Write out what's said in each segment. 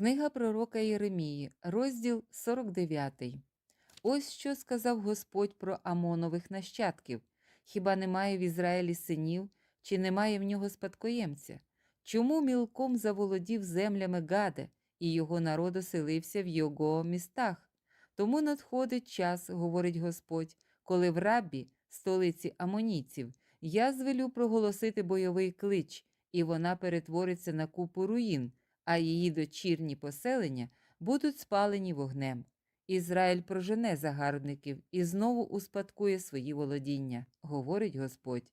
Книга пророка Єремії, розділ 49. Ось що сказав Господь про Амонових нащадків. Хіба немає в Ізраїлі синів, чи немає в нього спадкоємця? Чому мілком заволодів землями Гаде, і його народ оселився в його містах? Тому надходить час, говорить Господь, коли в рабі, столиці амонійців, я звелю проголосити бойовий клич, і вона перетвориться на купу руїн, а її дочірні поселення будуть спалені вогнем. Ізраїль прожене загарбників і знову успадкує свої володіння, говорить Господь.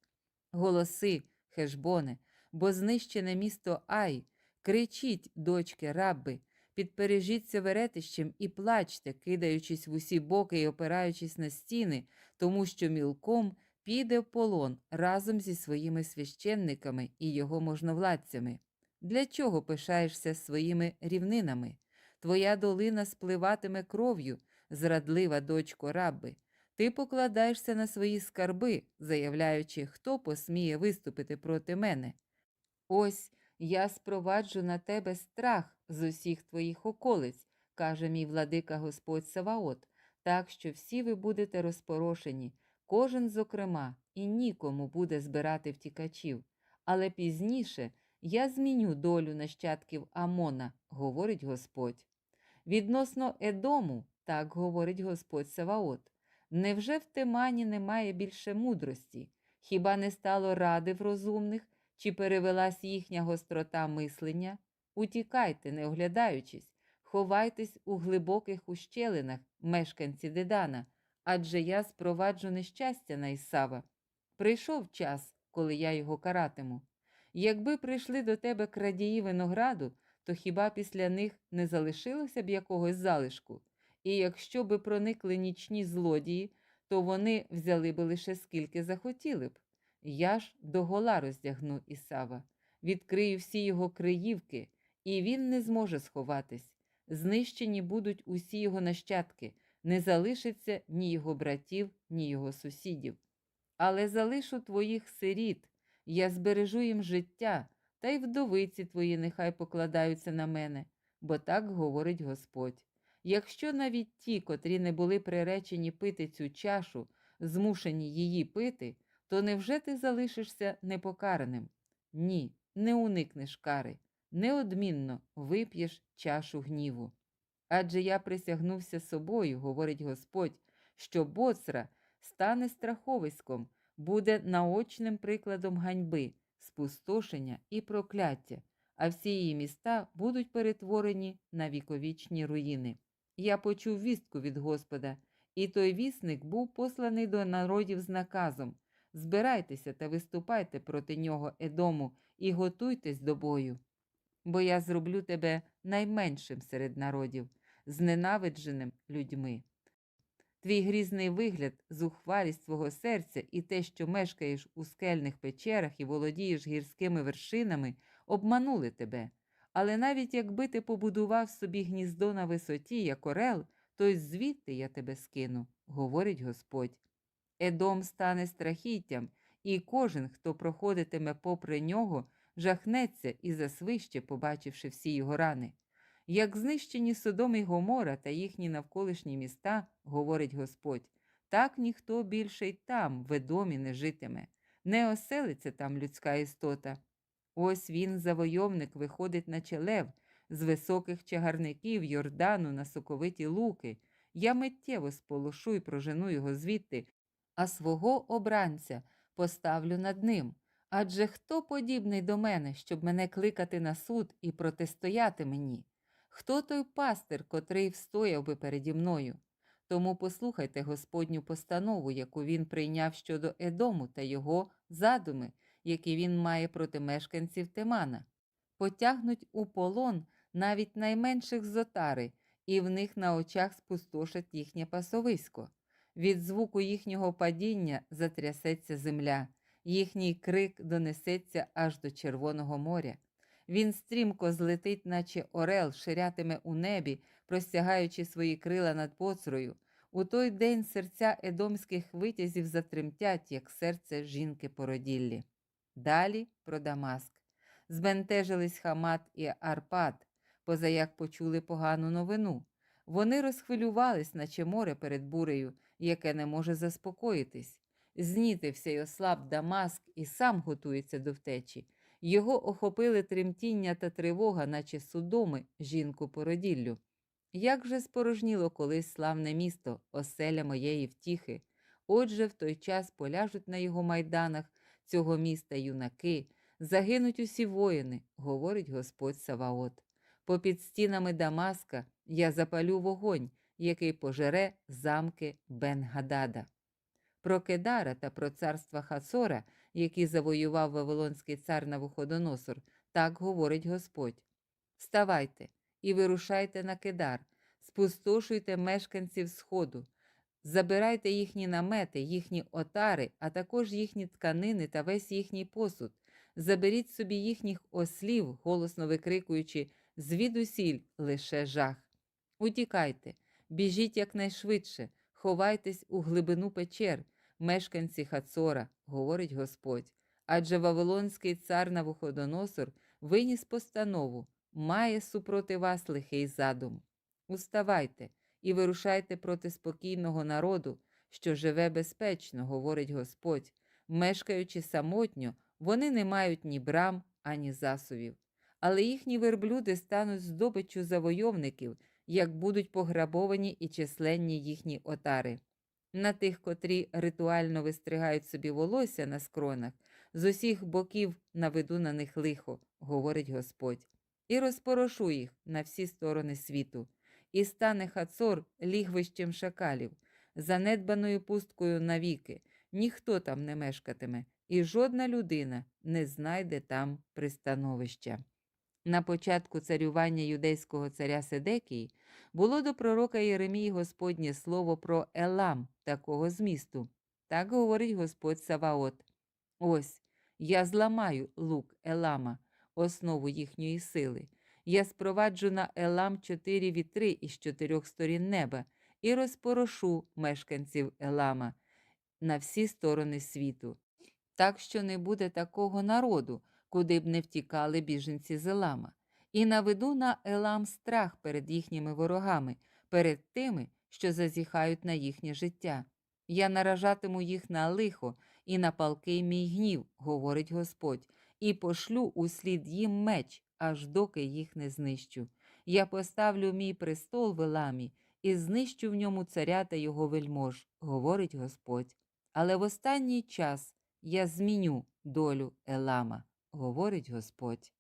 Голоси, хешбоне, бо знищене місто Ай, кричіть, дочки, раби, підпережіться веретищем і плачте, кидаючись в усі боки і опираючись на стіни, тому що мілком піде в полон разом зі своїми священниками і його можновладцями. Для чого пишаєшся своїми рівнинами? Твоя долина спливатиме кров'ю, зрадлива дочко раби. Ти покладаєшся на свої скарби, заявляючи, хто посміє виступити проти мене. Ось я спроваджу на тебе страх з усіх твоїх околиць, каже мій владика Господь Саваот, так що всі ви будете розпорошені, кожен зокрема, і нікому буде збирати втікачів. Але пізніше я зміню долю нащадків Амона, говорить Господь. Відносно Едому, так говорить Господь Саваот. Невже в Темані немає більше мудрості? Хіба не стало ради в розумних, чи перевелась їхня гострота мислення? Утікайте, не оглядаючись, ховайтесь у глибоких ущелинах, мешканці Дедана, адже я спроваджу нещастя на Ісава. Прийшов час, коли я його каратиму. Якби прийшли до тебе крадії винограду, то хіба після них не залишилося б якогось залишку? І якщо би проникли нічні злодії, то вони взяли би лише скільки захотіли б. Я ж догола роздягну Ісава, відкрию всі його криївки, і він не зможе сховатись. Знищені будуть усі його нащадки, не залишиться ні його братів, ні його сусідів. Але залишу твоїх сиріт, я збережу їм життя, та й вдовиці твої нехай покладаються на мене, бо так говорить Господь. Якщо навіть ті, котрі не були приречені пити цю чашу, змушені її пити, то невже ти залишишся непокараним? Ні, не уникнеш кари, неодмінно вип'єш чашу гніву. Адже я присягнувся собою, говорить Господь, що боцра стане страховиськом, буде наочним прикладом ганьби, спустошення і прокляття, а всі її міста будуть перетворені на віковічні руїни. Я почув вістку від Господа, і той вісник був посланий до народів з наказом збирайтеся та виступайте проти нього, Едому, і готуйтесь до бою. Бо я зроблю тебе найменшим серед народів, зненавидженим людьми. Твій грізний вигляд, зухвалість свого серця і те, що мешкаєш у скельних печерах і володієш гірськими вершинами, обманули тебе. Але навіть якби ти побудував собі гніздо на висоті, як орел, то й звідти я тебе скину, говорить Господь. Едом стане страхіттям, і кожен, хто проходитиме попри нього, жахнеться і засвище, побачивши всі його рани. Як знищені Содом і Гомора та їхні навколишні міста, говорить Господь, так ніхто більше й там, в не житиме, не оселиться там людська істота. Ось він, завойовник, виходить на челев з високих чагарників Йордану на соковиті луки. Я миттєво сполошу й прожену його звідти, а свого обранця поставлю над ним. Адже хто подібний до мене, щоб мене кликати на суд і протистояти мені? Хто той пастир, котрий встояв би переді мною? Тому послухайте Господню постанову, яку він прийняв щодо Едому та його задуми, які він має проти мешканців Темана. Потягнуть у полон навіть найменших зотари, і в них на очах спустошать їхнє пасовисько. Від звуку їхнього падіння затрясеться земля, їхній крик донесеться аж до Червоного моря. Він стрімко злетить, наче орел, ширятиме у небі, простягаючи свої крила над поцрою. У той день серця едомських витязів затремтять, як серце жінки породіллі. Далі про Дамаск. Збентежились Хамат і Арпад, позаяк почули погану новину. Вони розхвилювались, наче море перед бурею, яке не може заспокоїтись. Знітився й ослаб Дамаск і сам готується до втечі. Його охопили тремтіння та тривога, наче судоми, жінку породіллю. Як же спорожніло колись славне місто, оселя моєї втіхи. Отже, в той час поляжуть на його майданах цього міста юнаки, загинуть усі воїни, говорить Господь Саваот. Попід стінами Дамаска я запалю вогонь, який пожере замки Бен-Гадада. Про Кедара та про царства Хацора, які завоював Вавилонський цар Навуходоносор, так говорить Господь. Вставайте і вирушайте на Кедар, спустошуйте мешканців Сходу, забирайте їхні намети, їхні отари, а також їхні тканини та весь їхній посуд. Заберіть собі їхніх ослів, голосно викрикуючи звідусіль лише жах. Утікайте, біжіть якнайшвидше, ховайтесь у глибину печер, мешканці Хацора, говорить Господь. Адже Вавилонський цар Навуходоносор виніс постанову, має супроти вас лихий задум. Уставайте і вирушайте проти спокійного народу, що живе безпечно, говорить Господь. Мешкаючи самотньо, вони не мають ні брам, ані засувів. Але їхні верблюди стануть здобиччю завойовників, як будуть пограбовані і численні їхні отари. На тих, котрі ритуально вистригають собі волосся на скронах, з усіх боків наведу на них лихо, говорить Господь, і розпорошу їх на всі сторони світу, і стане Хацор лігвищем шакалів, занедбаною пусткою навіки, ніхто там не мешкатиме, і жодна людина не знайде там пристановища. На початку царювання юдейського царя Седекії було до пророка Єремії Господнє слово про Елам такого змісту. Так говорить Господь Саваот. Ось я зламаю лук Елама, основу їхньої сили. Я спроваджу на Елам чотири вітри із чотирьох сторін неба і розпорошу мешканців Елама на всі сторони світу. Так що не буде такого народу, куди б не втікали біженці з Елама, і наведу на Елам страх перед їхніми ворогами, перед тими, що зазіхають на їхнє життя. Я наражатиму їх на лихо і на палкий мій гнів, говорить Господь, і пошлю услід їм меч, аж доки їх не знищу. Я поставлю мій престол в Еламі і знищу в ньому царя та його вельмож, говорить Господь. Але в останній час я зміню долю Елама, говорить Господь.